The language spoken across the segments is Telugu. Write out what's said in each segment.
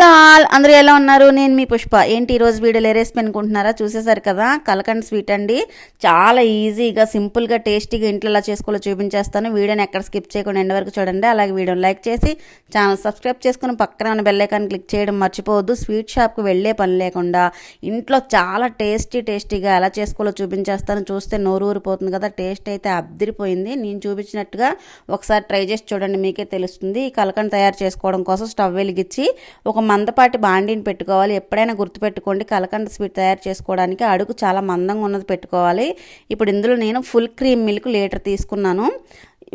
హలో ఆల్ అందరూ ఎలా ఉన్నారు? నేను మీ పుష్ప. ఏంటి ఈరోజు వీడియోలు ఏ రెసిపీ అనుకుంటున్నారా? చూసేసారు కదా? కలకండ్ స్వీట్ అండి. చాలా ఈజీగా సింపుల్గా టేస్టీగా ఇంట్లో ఎలా చేసుకోవాలో చూపించేస్తాను. వీడియోని ఎక్కడ స్కిప్ చేయకుండా ఎండ్ వరకు చూడండి. అలాగే వీడియోని లైక్ చేసి ఛానల్ సబ్స్క్రైబ్ చేసుకుని పక్కన ఉన్న బెల్లైకాన్ క్లిక్ చేయడం మర్చిపోవద్దు. స్వీట్ షాప్కి వెళ్ళే పని లేకుండా ఇంట్లో చాలా టేస్టీ టేస్టీగా ఎలా చేసుకోవాలో చూపించేస్తాను. చూస్తే నోరు ఊరిపోతుంది కదా. టేస్ట్ అయితే అబ్దిరిపోయింది నేను చూపించినట్టుగా ఒకసారి ట్రై చేసి చూడండి మీకే తెలుస్తుంది. ఈ కలకండ్ తయారు చేసుకోవడం కోసం స్టవ్ వెలిగించి ఒక మందపాటి బాండీని పెట్టుకోవాలి. ఎప్పుడైనా గుర్తుపెట్టుకోండి కలకండ స్వీట్ తయారు చేసుకోవడానికి అడుగు చాలా మందంగా ఉన్నది పెట్టుకోవాలి. ఇప్పుడు ఇందులో నేను ఫుల్ క్రీమ్ మిల్క్ లీటర్ తీసుకున్నాను.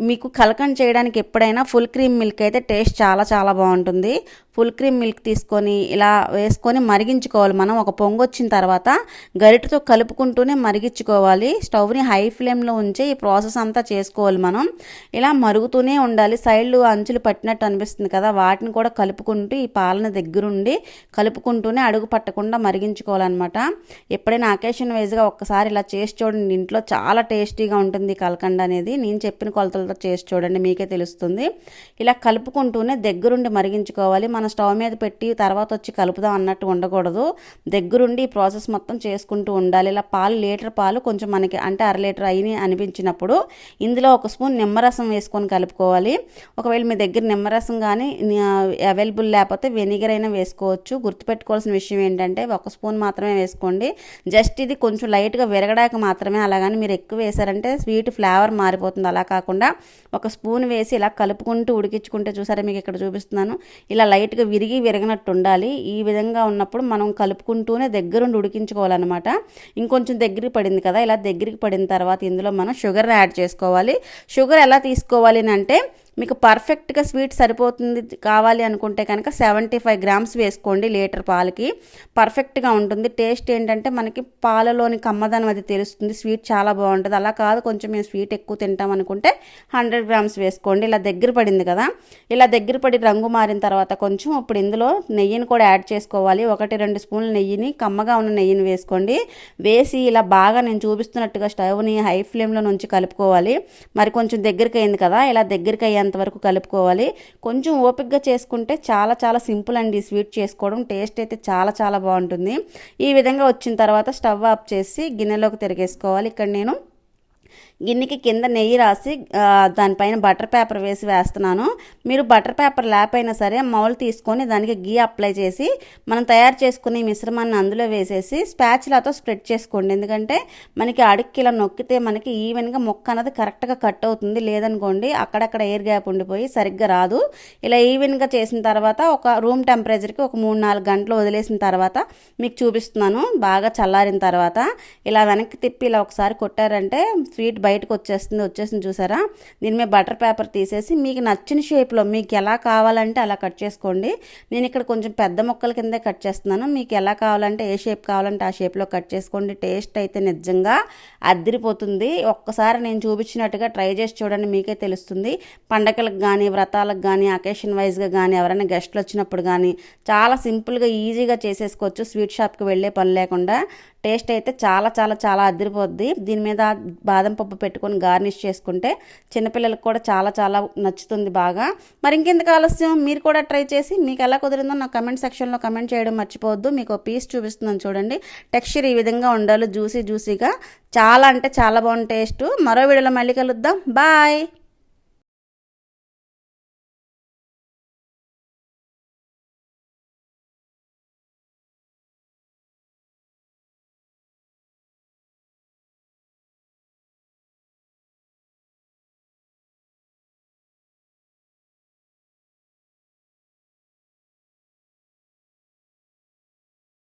మీకు కలకండ్ చేయడానికి ఎప్పుడైనా ఫుల్ క్రీమ్ మిల్క్ అయితే టేస్ట్ చాలా చాలా బాగుంటుంది. ఫుల్ క్రీమ్ మిల్క్ తీసుకొని ఇలా వేసుకొని మరిగించుకోవాలి మనం. ఒక పొంగు వచ్చిన తర్వాత గరిటతో కలుపుకుంటూనే మరిగించుకోవాలి. స్టవ్ని హై ఫ్లేమ్లో ఉంచి ఈ ప్రాసెస్ అంతా చేసుకోవాలి మనం. ఇలా మరుగుతూనే ఉండాలి. సైడ్లు అంచులు పట్టినట్టు అనిపిస్తుంది కదా. వాటిని కూడా కలుపుకుంటూ ఈ పాలన దగ్గరుండి కలుపుకుంటూనే అడుగు పట్టకుండా మరిగించుకోవాలన్నమాట. ఎప్పుడైనా అకేషన్ వైజ్గా ఒక్కసారి ఇలా చేసి చూడండి. ఇంట్లో చాలా టేస్టీగా ఉంటుంది కలకండ అనేది. నేను చెప్పిన కొలతలతో చేసి చూడండి. మీకే తెలుస్తుంది. ఇలా కలుపుకుంటూనే దగ్గరుండి మరిగించుకోవాలి. మనం స్టవ్ మీద పెట్టి తర్వాత వచ్చి కలుపుదాం అన్నట్టు ఉండకూడదు దగ్గరుండి ఈ ప్రాసెస్ మొత్తం చేసుకుంటూ ఉండాలి. ఇలా పాలు లీటర్ పాలు కొంచెం మనకి అంటే అర లీటర్ అయిన అనిపించినప్పుడు ఇందులో ఒక స్పూన్ నిమ్మరసం వేసుకొని కలుపుకోవాలి. ఒకవేళ మీ దగ్గర నిమ్మరసం కానీ అవైలబుల్ లేకపోతే వెనిగర్ అయినా వేసుకోవచ్చు. గుర్తుపెట్టుకోవాల్సిన విషయం ఏంటంటే ఒక స్పూన్ మాత్రమే వేసుకోండి. జస్ట్ ఇది కొంచెం లైట్గా విరగడానికి మాత్రమే అలాగని మీరు ఎక్కువ వేసారంటే స్వీట్ ఫ్లేవర్ మారిపోతుంది. అలా కాకుండా ఒక స్పూన్ వేసి ఇలా కలుపుకుంటూ ఉడికించుకుంటే చూసారా మీకు ఇక్కడ చూపిస్తున్నాను. ఇలా లైట్ లైట్గా విరిగి విరగనట్టు ఉండాలి. ఈ విధంగా ఉన్నప్పుడు మనం కలుపుకుంటూనే దగ్గరుండి ఉడికించుకోవాలన్నమాట. ఇంకొంచెం దగ్గరికి పడింది కదా ఇలా దగ్గరికి పడిన తర్వాత ఇందులో మనం షుగర్ యాడ్ చేసుకోవాలి. షుగర్ ఎలా తీసుకోవాలి అంటే మీకు పర్ఫెక్ట్గా స్వీట్ సరిపోతుంది కావాలి అనుకుంటే కనుక సెవెంటీ ఫైవ్ గ్రామ్స్ వేసుకోండి లీటర్ పాలకి. పర్ఫెక్ట్గా ఉంటుంది. టేస్ట్ ఏంటంటే మనకి పాలలోని కమ్మదనం అది తెలుస్తుంది. స్వీట్ చాలా బాగుంటుంది. అలా కాదు కొంచెం మేము స్వీట్ ఎక్కువ తింటాం అనుకుంటే హండ్రెడ్ గ్రామ్స్ వేసుకోండి. ఇలా దగ్గర పడింది కదా. ఇలా దగ్గర పడి రంగు మారిన తర్వాత కొంచెం ఇప్పుడు ఇందులో నెయ్యిని కూడా యాడ్ చేసుకోవాలి. ఒకటి రెండు స్పూన్ల నెయ్యిని కమ్మగా ఉన్న నెయ్యిని వేసుకోండి. వేసి ఇలా బాగా నేను చూపిస్తున్నట్టుగా స్టవ్ని హై ఫ్లేమ్లో నుంచి కలుపుకోవాలి. మరి కొంచెం దగ్గరికి అయింది కదా ఇలా దగ్గరికి అయ్యేంత వరకు కలుపుకోవాలి. కొంచెం ఓపిక్గా చేసుకుంటే చాలా చాలా సింపుల్ అండి స్వీట్ చేసుకోవడం. టేస్ట్ అయితే చాలా చాలా బాగుంటుంది. ఈ విధంగా వచ్చిన తర్వాత స్టవ్ ఆఫ్ చేసి గిన్నెలోకి తిరిగేసుకోవాలి. ఇక్కడ నేను గిన్నెకి కింద నెయ్యి రాసి దానిపైన బటర్ పేపర్ వేసి వేస్తున్నాను. మీరు బటర్ పేపర్ లేకపోయినా సరే మౌల్ తీసుకొని దానికి గీ అప్లై చేసి మనం తయారు చేసుకునే మిశ్రమాన్ని అందులో వేసేసి స్పాచ్లతో స్ప్రెడ్ చేసుకోండి. ఎందుకంటే మనకి అడుక్కి ఇలా నొక్కితే మనకి ఈవెన్గా మొక్క అన్నది కరెక్ట్గా కట్ అవుతుంది. లేదనుకోండి అక్కడక్కడ ఎయిర్ గ్యాప్ ఉండిపోయి సరిగ్గా రాదు. ఇలా ఈవెన్గా చేసిన తర్వాత ఒక రూమ్ టెంపరేచర్కి ఒక మూడు నాలుగు గంటలు వదిలేసిన తర్వాత మీకు చూపిస్తున్నాను. బాగా చల్లారిన తర్వాత ఇలా వెనక్కి తిప్పి ఇలా ఒకసారి కొట్టారంటే స్వీట్ బయటకు వచ్చేస్తుంది వచ్చేసింది చూసారా? దీని మీద బటర్ పేపర్ తీసేసి మీకు నచ్చిన షేప్లో మీకు ఎలా కావాలంటే అలా కట్ చేసుకోండి. నేను ఇక్కడ కొంచెం పెద్ద మొక్కల కిందే కట్ చేస్తున్నాను. మీకు ఎలా కావాలంటే ఏ షేప్ కావాలంటే ఆ షేప్లో కట్ చేసుకోండి. టేస్ట్ అయితే నిజంగా అద్దరిపోతుంది ఒక్కసారి నేను చూపించినట్టుగా ట్రై చేసి చూడండి మీకే తెలుస్తుంది. పండగలకు కానీ వ్రతాలకు కానీ అకేషన్ వైజ్గా కానీ ఎవరైనా గెస్ట్లు వచ్చినప్పుడు కానీ చాలా సింపుల్గా ఈజీగా చేసేసుకోవచ్చు. స్వీట్ షాప్కి వెళ్ళే పని లేకుండా టేస్ట్ అయితే చాలా చాలా చాలా అదిరిపోద్ది. దీని మీద బాదం పప్పు పెట్టుకొని గార్నిష్ చేసుకుంటే చిన్నపిల్లలకు కూడా చాలా చాలా నచ్చుతుంది బాగా. మరి ఇంకెందుకు ఆలస్యం? మీరు కూడా ట్రై చేసి మీకు ఎలా కుదిరిందో నా కమెంట్ సెక్షన్లో కమెంట్ చేయడం మర్చిపోవద్దు. మీకు పీస్ చూపిస్తున్నాను చూడండి. టెక్స్చర్ ఈ విధంగా ఉండాలి జ్యూసీ జ్యూసీగా. చాలా అంటే చాలా బాగుంది టేస్ట్. మరో వీడియోలో మళ్ళీ కలుద్దాం. బాయ్!